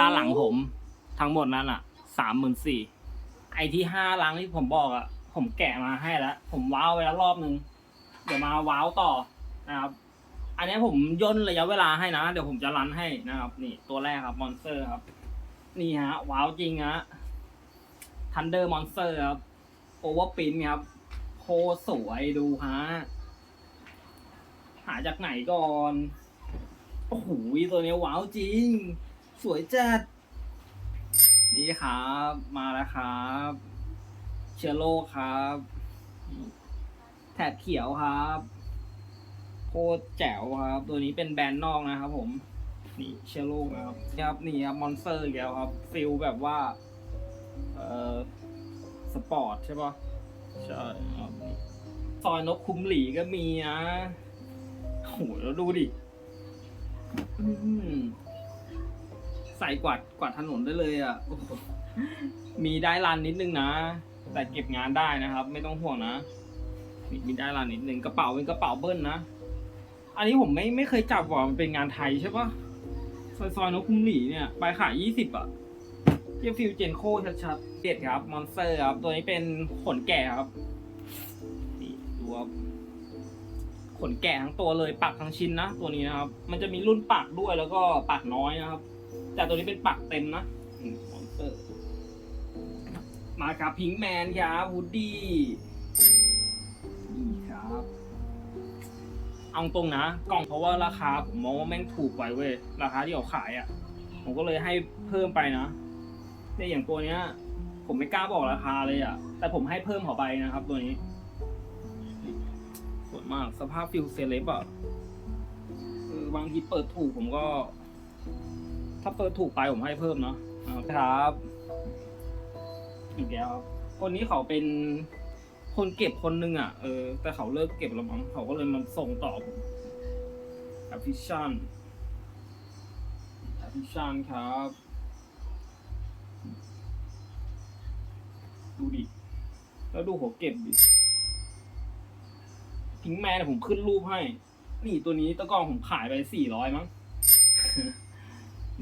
ด้านหลังผม ทั้งหมดนั้นอะสามหมื่นสี่ไอที่ห้าลังที่ผมบอกอะ ผมแกะมาให้แล้ว ผมว้าวไปแล้วรอบนึง เดี๋ยวมาว้าวต่อนะครับ อันนี้ผมย่นระยะเวลาให้นะ เดี๋ยวผมจะรันให้นะครับ นี่ตัวแรกครับมอนสเตอร์ครับ นี่ฮะ ว้าวจริงฮะทันเดอร์มอนสเตอร์ครับโอเวอร์ปินครับโคสวยดูฮะหาจากไหนก่อน โอ้โหตัวนี้ว้าวจริง สวยจัด นี่ครับ มาแล้วครับ เชื้อโรคครับ แถบเขียวครับโคตรแจ๋วครับ ตัวนี้เป็นแบรนด์นอกนะครับผม นี่เชื้อโรคนะครับนี่ครับนี่ครับมอนสเตอร์อีกแล้วครับฟิลแบบว่า เอ่อ สปอร์ตใช่ปะใช่ครับนี่ซอยนกคุ้มหลีก็มีนะโอ้โหแล้วดูดิอื้อ ใส่กวาดกวาดถนนได้เลยอะโอ้โหมีได้รันนิดนึงนะ แต่เก็บงานได้นะครับ ไม่ต้องห่วงนะ มีมีได้รันนิดนึงกระเป๋าเป็นกระเป๋าเบิ้ลนะ อันนี้ผมไม่ไม่เคยจับว่ามันเป็นงานไทยใช่ปะซอยซอยนกคุ้มหลีเนี่ยใบขายยี่สิบอะเทียบฟิวเจนโคชัดๆเด็ดครับ มอนสเตอร์ครับ ตัวนี้เป็นขนแก่ครับนี่ดูครับขนแกะทั้งตัวเลยปักทั้งชิ้นนะ ตัวนี้นะครับ มันจะมีรุ่นปักด้วยแล้วก็ปักน้อยนะครับ แต่ตัวนี้เป็นปักเต็มนะมอนสเตอร์ มาครับพิงแมนครับวูดดี้นี่ครับ เอาตรงนะ กล่องเพราะว่าราคาผมมองว่าแม่งถูกไปเว้ย ราคาที่เขาขายอะ่ะ ผมก็เลยให้เพิ่มไปนะเนี่ยอย่างตัวเนี้ย ผมไม่กล้าบอกราคาเลยอะ่ะ แต่ผมให้เพิ่มเขาไปนะครับ ตัวนี้สวยมากสภาพฟิลเซเลบอะบางทีเปิดถูกผมก็ ถ้าเปิดถูกไปผมให้เพิ่มเนาะครับอีกแล้วครับคนนี้เขาเป็นคนเก็บคนหนึงอะเออแต่เขาเลิกเก็บแล้วมั้งเขาก็เลยมาส่งต่อผมอภิชันอภิชันครับ ดูดิ แล้วดูหัวเก็บดิพิงแมนผมขึ้นรูปให้ นี่ตัวนี้ตะกร้องผมขายไปสี่ร้อยมั้ง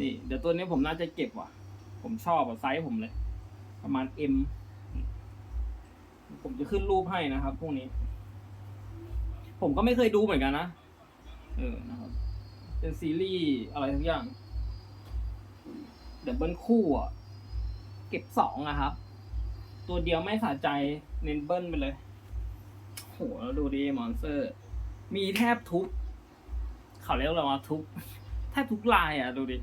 นี่ เดี๋ยวตัวนี้ผมน่าจะเก็บว่ะ ผมชอบอะไซส์ผมเลย ประมาณเอ็มผมจะขึ้นรูปให้นะครับพวกนี้ ผมก็ไม่เคยดูเหมือนกันนะ เออนะครับ เป็นซีรีส์อะไรทุกอย่าง เดี๋ยวเบิ้ลคู่อะ เก็บสองอะครับ ตัวเดียวไม่สะใจเน้นเบิ้ลไปเลยโหแล้วดูดิมอนสเตอร์ มีแทบทุก เขาเรียกอะไรว่าทุก แทบทุกลายอะ ดูดิ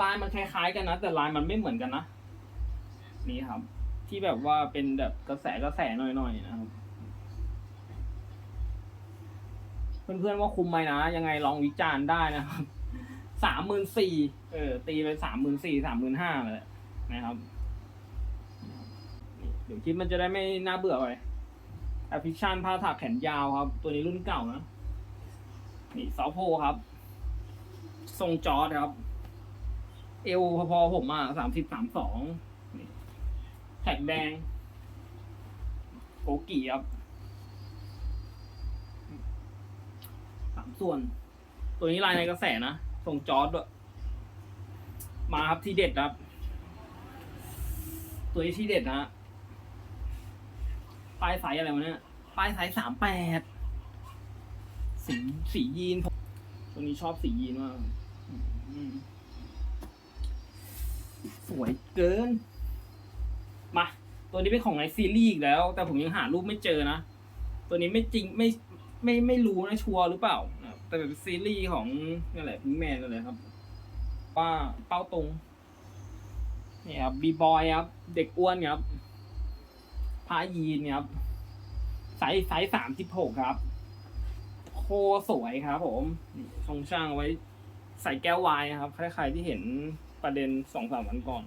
ลายมันคล้ายๆกันนะ แต่ลายมันไม่เหมือนกันนะ นี่ครับ ที่แบบว่าเป็นแบบกระแสกระแสหน่อยๆนะครับ เพื่อนๆว่าคุมไหมนะ ยังไงลองวิจารณ์ได้นะครับสามหมื่นสี่เออ ตีไปสามหมื่นสี่สามหมื่นห้าเลยนะครับเดี๋ยวคลิปมันจะได้ไม่น่าเบื่อไปแอปพลิเคชันผ้าถักแขนยาวครับ ตัวนี้รุ่นเก่านะ นี่เสาโพครับ ทรงจอร์ดครับ เอวพอๆผมอะสามสิบสามสองแท็กแดงโกกีครับสามส่วน ตัวนี้ลายในกระแสนะทรงจอร์ดด้วยมาครับที่เด็ดครับ ตัวนี้ที่เด็ดนะป้ายไซส์อะไรวะเนี่ยป้ายไซส์สามแปดสีสียีนผมตัวนี้ชอบสียีนมาก สวยเกิน มา ตัวนี้เป็นของในซีรีส์อีกแล้ว แต่ผมยังหารูปไม่เจอนะ ตัวนี้ไม่จริงไม่ไม่ไม่รู้นะชัวร์หรือเปล่า แต่เป็นซีรีส์ของนี่นแหละพิงแมนนั่นแหละครับว่าเป้าตรงนี่ครับบีบอยครับ เด็กอ้วนครับพายีนครับไซส์ไซส์สามสิบหกครับ โคสวยครับผม นี่ทรงช่างเอาไว้ ใส่แก้ววายนะครับใครๆที่เห็น ประเด็นสองสามวันก่อน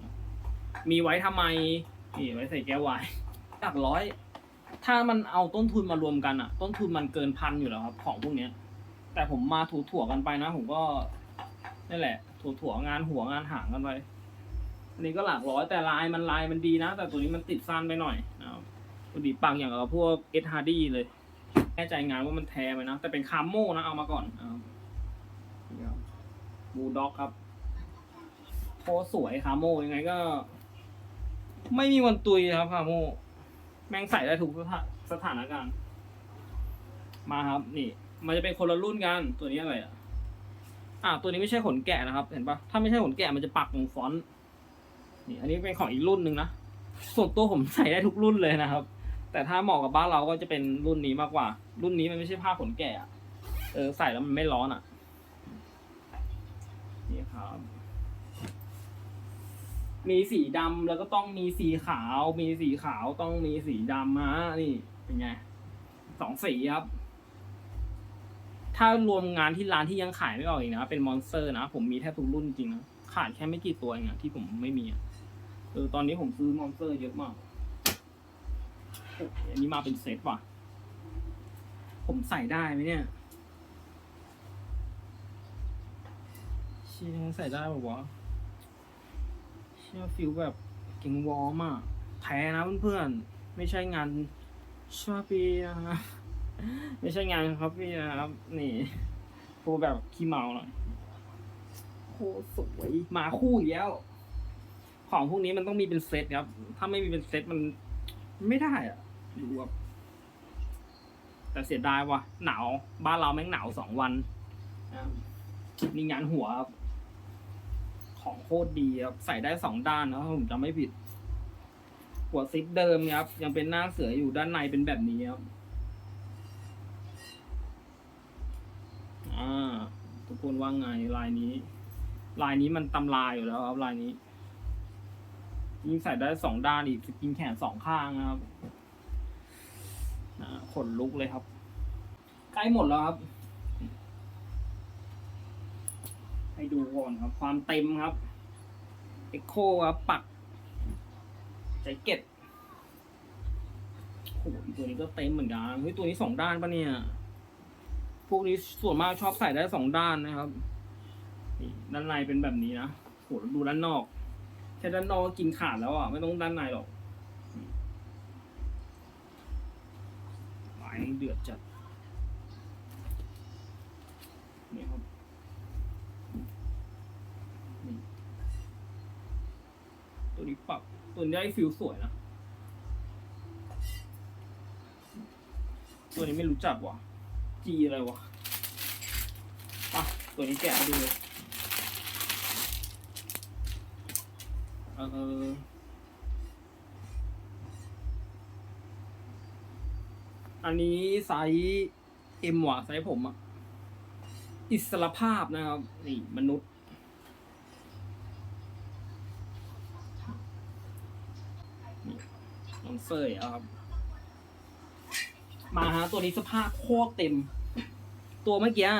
มีไว้ทำไมนี่ไว้ใส่แก้ววายหลักร้อย ถ้ามันเอาต้นทุนมารวมกันอะต้นทุนมันเกินพันอยู่แล้วครับ ของพวกเนี้ย แต่ผมมาถูถั่วกันไปนะ ผมก็นั่แหละ ถูถั่วงานหัวงานหางกันไปอันนี้ก็หลักร้อยแต่ลายมันลายมันดีนะ แต่ตัวนี้มันติดสั้นไปหน่อยนะครับดีปังอย่างกับพวกเอสฮาร์ดี้เลยแน่ใจงานว่ามันแท้ไหมนะ แต่เป็นคามโม่นะเอามาก่อนบูลด็อกครับ แถตรสวยคาโมยังไงก็ ไม่มีวันตุยครับคาโมแม่งใส่ได้ทุกสถานการณ์ มาครับ นี่ มันจะเป็นคนละรุ่นกันตัวนี้อะไรอะอ่าตัวนี้ไม่ใช่ขนแกะนะครับ เห็นปะถ้าไม่ใช่ขนแกะมันจะปักตรงฟอนต์นี่ อันนี้เป็นของอีกรุ่นหนึ่งนะส่วนตัวผมใส่ได้ทุกรุ่นเลยนะครับ แต่ถ้าเหมาะกับบ้านเราก็จะเป็นรุ่นนี้มากกว่า รุ่นนี้มันไม่ใช่ผ้าขนแกะอะเออใส่แล้วมันไม่ร้อนอะนี่ครับ มีสีดำแล้วก็ต้องมีสีขาว มีสีขาวต้องมีสีดำฮะนี่เป็นไงสองสีครับ ถ้ารวมงานที่ร้านที่ยังขายไม่ออกอีกนะ เป็นมอนสเตอร์นะ ผมมีแทบทุกรุ่นจริงนะขาดแค่ไม่กี่ตัวเองอะที่ผมไม่มีเออตอนนี้ผมซื้อมอนสเตอร์เยอะมากอันนี้มาเป็นเซตว่ะ ผมใส่ได้ไหมเนี่ยชี่ยยังใส่ได้ป่าวะ เชี่ยฟิลแบบเก่งวอร์มอะแท้นะเพื่อนๆ ไม่ใช่งานชาปีนะไม่ใช่งานครับพี่นะครับ นี่โคแบบขี้เมาหน่อยโคสวยมาคู่อีกแล้ว ของพวกนี้มันต้องมีเป็นเซตครับ ถ้าไม่มีเป็นเซตมันไม่ได้อะดูแบบแต่เสียดายว่ะ หนาว บ้านเราแม่งหนาวสองวันนี่งานหัวครับ ของโคตรดีครับใส่ได้สองด้านนะผมจำไม่ผิด หัวซิปเดิมครับ ยังเป็นหน้าเสืออยู่ด้านในเป็นแบบนี้ครับอ่าทุกคนว่าไงลายนี้ ลายนี้มันตำลายอยู่แล้วครับลายนี้ยิ่งใส่ได้สองด้านอีกกินแขนสองข้างนะครับขนลุกเลยครับ ใกล้หมดแล้วครับ ให้ดูก่อนครับ ความเต็มครับเอ็กโคครับปักใจเก็ตโหตัวนี้ก็เต็มเหมือนกันเฮ้ยตัวนี้สองด้านปะเนี่ย พวกนี้ส่วนมากชอบใส่ได้สองด้านนะครับนี่ด้านในเป็นแบบนี้นะโหดูด้านนอก แค่ด้านนอกก็กินขาดแล้วอะ ไม่ต้องด้านในหรอกหมายเดือดจัด นี่ครับนี่ตัว นี้ปรับตัวนี้ได้ฟิลสวยนะ ตัวนี้ไม่รู้จักว่ะ จีอะไรวะอะตัวนี้แกะดูเลยเอออันนี้ไซส์เอ็มว่ะไซส์ผมอะอิสระภาพนะครับ นี่มนุษย์ นี่น้อง เฟยอะครับ มาฮะตัวนี้สภาพโคตรเต็ม ตัวเมื่อกี้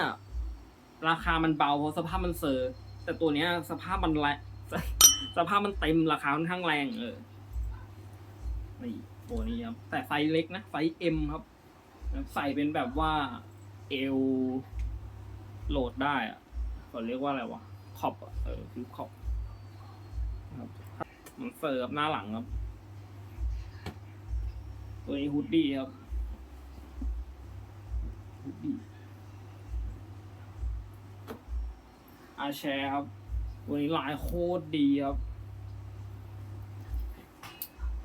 ราคามันเบาเพราะสภาพมันเซอร์แต่ตัวเนี้ย สภาพมันแรงสภาพมันเต็มราคาค่อนข้างแรงเออนี่ตัวนี้ครับ แต่ไซส์เล็กนะไซส์เอ็มครับ ใส่เป็นแบบว่าเอลโหลดได้อะเขาเรียกว่าอะไรวะขอบเออคือขอบครับมันเซอร์ครับหน้าหลังครับ ตัวนี้ฮุดดี้ครับฮุตดีอาแชร์ครับวันนี้ลายโคตรดีครับ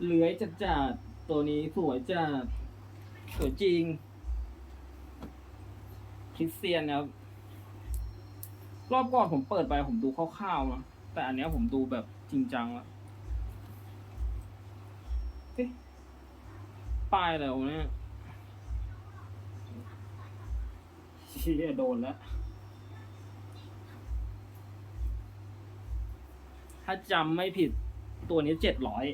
เหลือยจัดจัดตัวนี้สวยจัดสวยจริงคริสเตียนครับ รอบก่อนผมเปิดไปผมดูคร่าวๆนะแต่อันนี้ผมดูแบบจริงจังแล้วเอ๊ะ ป้ายอะไรวะเนี่ยเชี่ยโดนแล้ว ถ้าจำไม่ผิดตัวนี้เจ็ดร้อย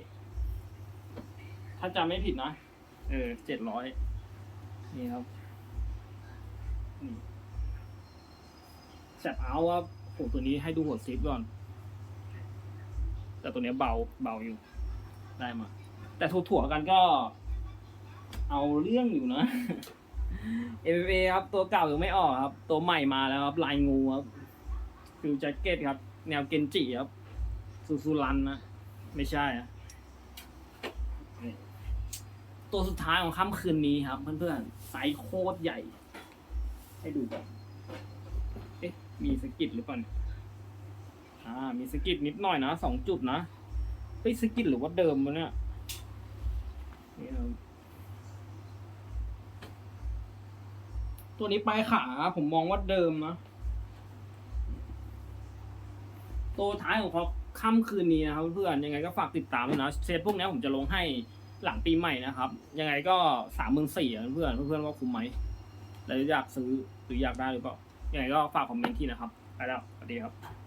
ถ้าจำไม่ผิดนะ เออเจ็ดร้อย นี่ครับ นี่แซบเอาครับโอ้ตัวนี้ให้ดูหัวซิปก่อน แต่ตัวนี้เบาเบาอยู่ ได้มา แต่ถั่วๆกันก็ เอาเรื่องอยู่นะเอ a ครับตัวเก่ายังไม่ออกครับ ตัวใหม่มาแล้วครับลายงูครับฟิวแจ็คเก็ตครับ แนวเกนจิครับซูซูรันนะ ไม่ใช่อะตัวสุดท้ายของค่ำคืนนี้ครับ เพื่อนๆไซส์โคตรใหญ่ ให้ดูก่อนเอ๊ะ มีสกิดหรือเปล่าอ่าอ่ามีสกิดนิดหน่อยนะสองจุดนะเฮ้ยสกิดหรือว่าเดิมวะเนี่ยนี่ครับ ตัวนี้ปลายขาผมมองว่าเดิมนะตัวท้ายของเขาค่ำคืนนี้นะครับเพื่อนยังไงก็ฝากติดตามนะเซตพวกนี้ผมจะลงให้หลังปีใหม่นะครับ ยังไงก็สามหมื่นสี่เพื่อนเพื่อนว่าคุ้มไหมแล้วอยากซื้อหรืออยากได้หรือเปล่ายังไงก็ฝากคอมเมนต์ที่นะครับไปแล้วสวัสดีครับ